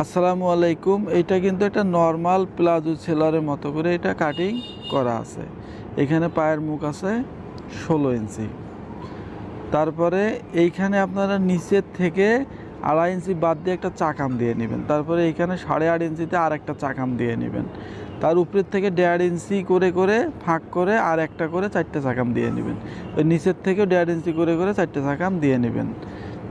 আসসালামু আলাইকুম। এটা কিন্তু একটা নর্মাল প্লাজো সেলারের মতো করে এটা কাটিং করা আছে। এখানে পায়ের মুখ আছে ষোলো ইঞ্চি। তারপরে এইখানে আপনারা নিচের থেকে আড়াই ইঞ্চি বাদ দিয়ে একটা চাকাম দিয়ে নেবেন। তারপরে এইখানে সাড়ে আট ইঞ্চিতে আর একটা চাকাম দিয়ে নেবেন। তার উপরের থেকে দেড় ইঞ্চি করে করে ফাঁক করে আর একটা করে চারটে চাকাম দিয়ে নেবেন। ওই নিচের থেকেও দেড় ইঞ্চি করে করে চারটে চাকাম দিয়ে নেবেন।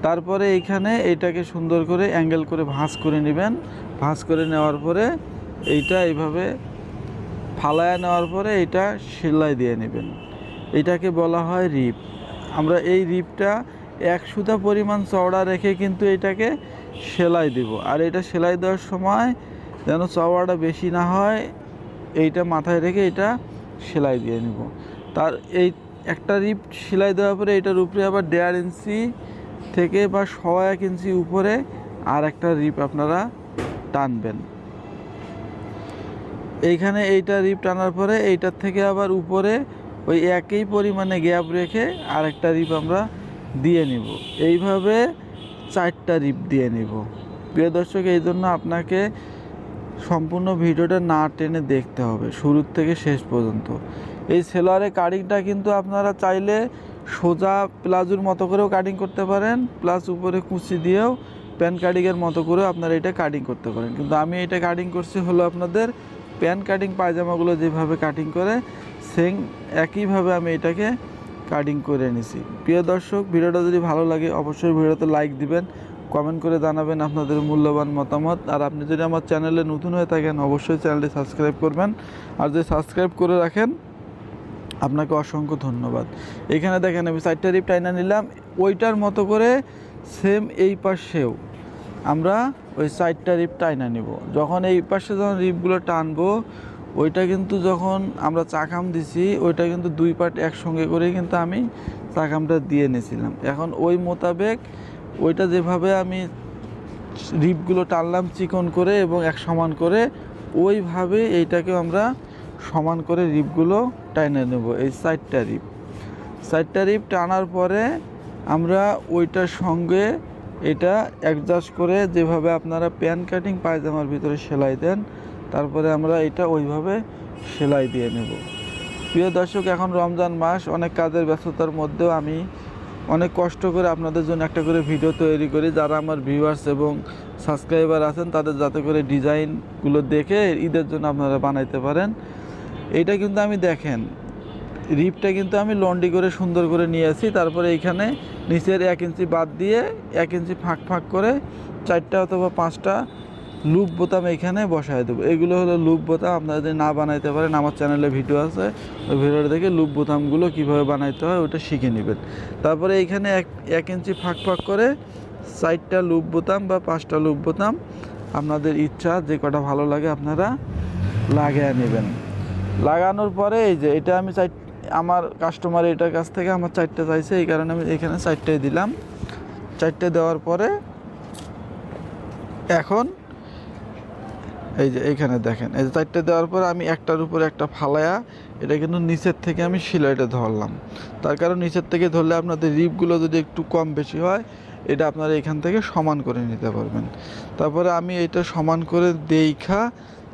তারপরে এইখানে এটাকে সুন্দর করে অ্যাঙ্গেল করে ভাঁজ করে নেবেন। ভাঁজ করে নেওয়ার পরে এইটা এইভাবে ফালায়া নেওয়ার পরে এটা সেলাই দিয়ে নেবেন। এটাকে বলা হয় রিপ। আমরা এই রিপটা এক সুতা পরিমাণ চওড়া রেখে কিন্তু এটাকে সেলাই দিব। আর এটা সেলাই দেওয়ার সময় যেন চওড়াটা বেশি না হয়, এইটা মাথায় রেখে এটা সেলাই দিয়ে নেব। তার এই একটা রিপ সেলাই দেওয়ার পরে এটার উপরে আবার দেড় ইঞ্চি থেকে বা সওয়া এক ইঞ্চি উপরে আর একটা রিপ আপনারা টানবেন। এইখানে এইটা রিপ টানার পরে এইটার থেকে আবার উপরে ওই একই পরিমাণে গ্যাপ রেখে আরেকটা রিপ আমরা দিয়ে নিব। এইভাবে চারটা রিপ দিয়ে নিব। প্রিয় দর্শক, এই জন্য আপনাকে সম্পূর্ণ ভিডিওটা না টেনে দেখতে হবে, শুরুর থেকে শেষ পর্যন্ত। এই সেলোয়ারের কাটিংটা কিন্তু আপনারা চাইলে সোজা প্লাজুর মতো করেও কাটিং করতে পারেন প্লাস উপরে কুচি দিয়েও প্যান কাটিংয়ের মতো করেও আপনারা এটা কাটিং করতে পারেন। কিন্তু আমি এটা কাটিং করছি হলো আপনাদের প্যান কাটিং পায়জামাগুলো যেভাবে কাটিং করে সেম একইভাবে আমি এটাকে কাটিং করে নিছি। প্রিয় দর্শক, ভিডিওটা যদি ভালো লাগে অবশ্যই ভিডিওতে লাইক দিবেন কমেন্ট করে জানাবেন আপনাদের মূল্যবান মতামত। আর আপনি যদি আমার চ্যানেলে নতুন হয়ে থাকেন, অবশ্যই চ্যানেলটি সাবস্ক্রাইব করবেন। আর যদি সাবস্ক্রাইব করে রাখেন আপনাকে অসংখ্য ধন্যবাদ। এখানে দেখেন আমি চারটা রিপ টাইনা নিলাম, ওইটার মতো করে সেম এই পাশেও আমরা ওই চারটা রিপ টাইনা নিব। যখন এই পাশে যখন রিপগুলো টানবো, ওইটা কিন্তু যখন আমরা চাকাম দিছি, ওইটা কিন্তু দুই পার্ট একসঙ্গে করে কিন্তু আমি চাকামটা দিয়ে নিয়েছিলাম এখন ওই মোতাবেক ওইটা যেভাবে আমি রিপগুলো টানলাম চিকন করে এবং এক সমান করে, ওইভাবে এইটাকে আমরা সমান করে রিপগুলো টাইনে নেব, এই চারটা রিপ। চারটা রিপ টানার পরে আমরা ওইটার সঙ্গে এটা অ্যাডজাস্ট করে যেভাবে আপনারা প্যান কাটিং পায়জামার ভিতরে সেলাই দেন, তারপরে আমরা এটা ওইভাবে সেলাই দিয়ে নেব। প্রিয় দর্শক, এখন রমজান মাস, অনেক কাজের ব্যস্ততার মধ্যেও আমি অনেক কষ্ট করে আপনাদের জন্য একটা করে ভিডিও তৈরি করি। যারা আমার ভিউয়ার্স এবং সাবস্ক্রাইবার আছেন, তাদের যাতে করে ডিজাইনগুলো দেখে ঈদের জন্য আপনারা বানাইতে পারেন। এইটা কিন্তু আমি দেখেন, রিপটা কিন্তু আমি লন্ডি করে সুন্দর করে নিয়ে আসি, তারপরে এইখানে নিচের এক ইঞ্চি বাদ দিয়ে এক ইঞ্চি ফাঁক ফাঁক করে চারটা অথবা পাঁচটা লুপ বোতাম এখানে বসায় দেবো। এগুলো হলো লুপ বোতাম, আপনারা যদি না বানাইতে পারেন, আমার চ্যানেলে ভিডিও আছে, ওই ভিডিওটা দেখে লুপ বোতামগুলো কীভাবে বানাইতে হয় ওটা শিখে নেবেন। তারপরে এইখানে এক এক ইঞ্চি ফাঁক ফাঁক করে চারটা লুপ বোতাম বা পাঁচটা লুপ বোতাম আপনাদের ইচ্ছা, যে কটা ভালো লাগে আপনারা লাগিয়ে নেবেন। লাগানোর পরে এই যে এটা আমি চাই আমার কাস্টমার এটার কাছ থেকে আমার চারটে চাইছে, এই কারণে আমি এখানে চারটে দিলাম। চারটে দেওয়ার পরে এখন এই যে এইখানে দেখেন, এই যে চারটে দেওয়ার পর আমি একটার উপরে একটা ফালায়া, এটা কিন্তু নিচের থেকে আমি সিলাইটা ধরলাম। তার কারণ নিচের থেকে ধরলে আপনাদের রিপগুলো যদি একটু কম বেশি হয়, এটা আপনারা এখান থেকে সমান করে নিতে পারবেন। তারপরে আমি এটা সমান করে দেইখা,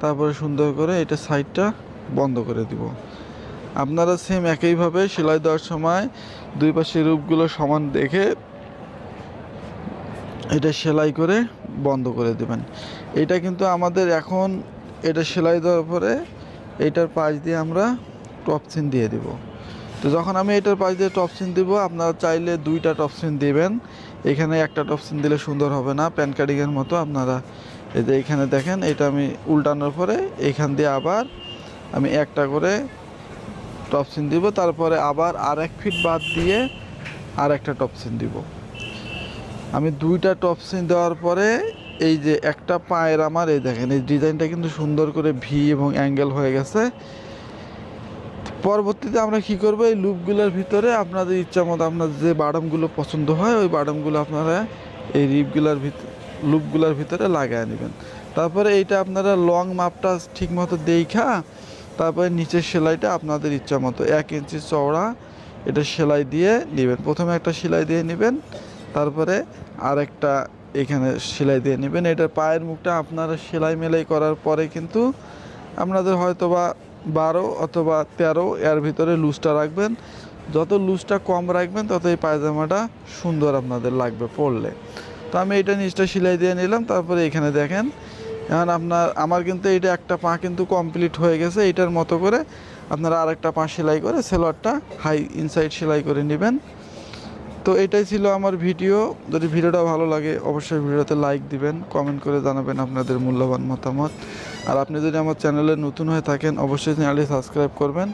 তারপরে সুন্দর করে এটা সাইডটা বন্ধ করে দিব। আপনারা সেম একইভাবে সেলাই দেওয়ার সময় দুই পাশের রূপগুলো সমান দেখে এটা সেলাই করে বন্ধ করে দেবেন। এটা কিন্তু আমাদের এখন এটা সেলাই দেওয়ার পরে এটার পাশ দিয়ে আমরা টপসিন দিয়ে দিব। তো যখন আমি এটার পাশ দিয়ে টপসিন দিব, আপনারা চাইলে দুইটা টপসিন দিবেন। এখানে একটা টপসিন দিলে সুন্দর হবে না প্যান কাটিংয়ের মতো আপনারা এই যে এখানে দেখেন, এটা আমি উল্টানোর পরে এখান দিয়ে আবার আমি একটা করে টপসিন দিব, তারপরে আবার আর এক ফিট বাদ দিয়ে আর একটা টপসিন দিব। আমি দুইটা টপসিন দেওয়ার পরে এই যে একটা পায়ের আমার, এই দেখেন, এই ডিজাইনটা কিন্তু সুন্দর করে ভি এবং অ্যাঙ্গেল হয়ে গেছে। পরবর্তীতে আমরা কি করব, এই লুপগুলোর ভিতরে আপনাদের ইচ্ছা মতো আপনার যে বাদামগুলো পছন্দ হয়, ওই বাদামগুলো আপনারা এই রিপগুলোর ভিতরে লুপগুলোর ভিতরে লাগায় নেবেন। তারপরে এইটা আপনারা লং মাপটা ঠিক মতো দেখা তারপরে নিচের সেলাইটা আপনাদের ইচ্ছা মতো এক ইঞ্চি চওড়া এটা সেলাই দিয়ে নেবেন। প্রথমে একটা সেলাই দিয়ে নেবেন, তারপরে আর একটা এখানে সেলাই দিয়ে নেবেন। এটার পায়ের মুখটা আপনারা সেলাই মেলাই করার পরে কিন্তু আপনাদের হয়তো বা বারো অথবা তেরো এর ভিতরে লুজটা রাখবেন। যত লুজটা কম রাখবেন তত এই পায়জামাটা সুন্দর আপনাদের লাগবে পরলে। তো আমি এটা নিচটা সেলাই দিয়ে নিলাম, তারপরে এখানে দেখেন এখন আপনার, আমার কিন্তু এইটা একটা পা কিন্তু কমপ্লিট হয়ে গেছে এইটার মতো করে। আপনারা আরেকটা পা সেলাই করে সেলোয়ারটা হাই ইনসাইড সেলাই করে নেবেন। তো এটাই ছিল আমার ভিডিও। যদি ভিডিওটা ভালো লাগে, অবশ্যই ভিডিওতে লাইক দিবেন কমেন্ট করে জানাবেন আপনাদের মূল্যবান মতামত। আর আপনি যদি আমার চ্যানেলে নতুন হয়ে থাকেন, অবশ্যই চ্যানেলটি সাবস্ক্রাইব করবেন।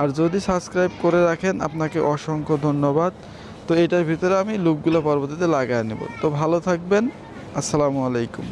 আর যদি সাবস্ক্রাইব করে রাখেন, আপনাকে অসংখ্য ধন্যবাদ। তো এটার ভিতরে আমি লুকগুলো পরবর্তীতে লাগিয়ে নেব। তো ভালো থাকবেন। আসসালামু আলাইকুম।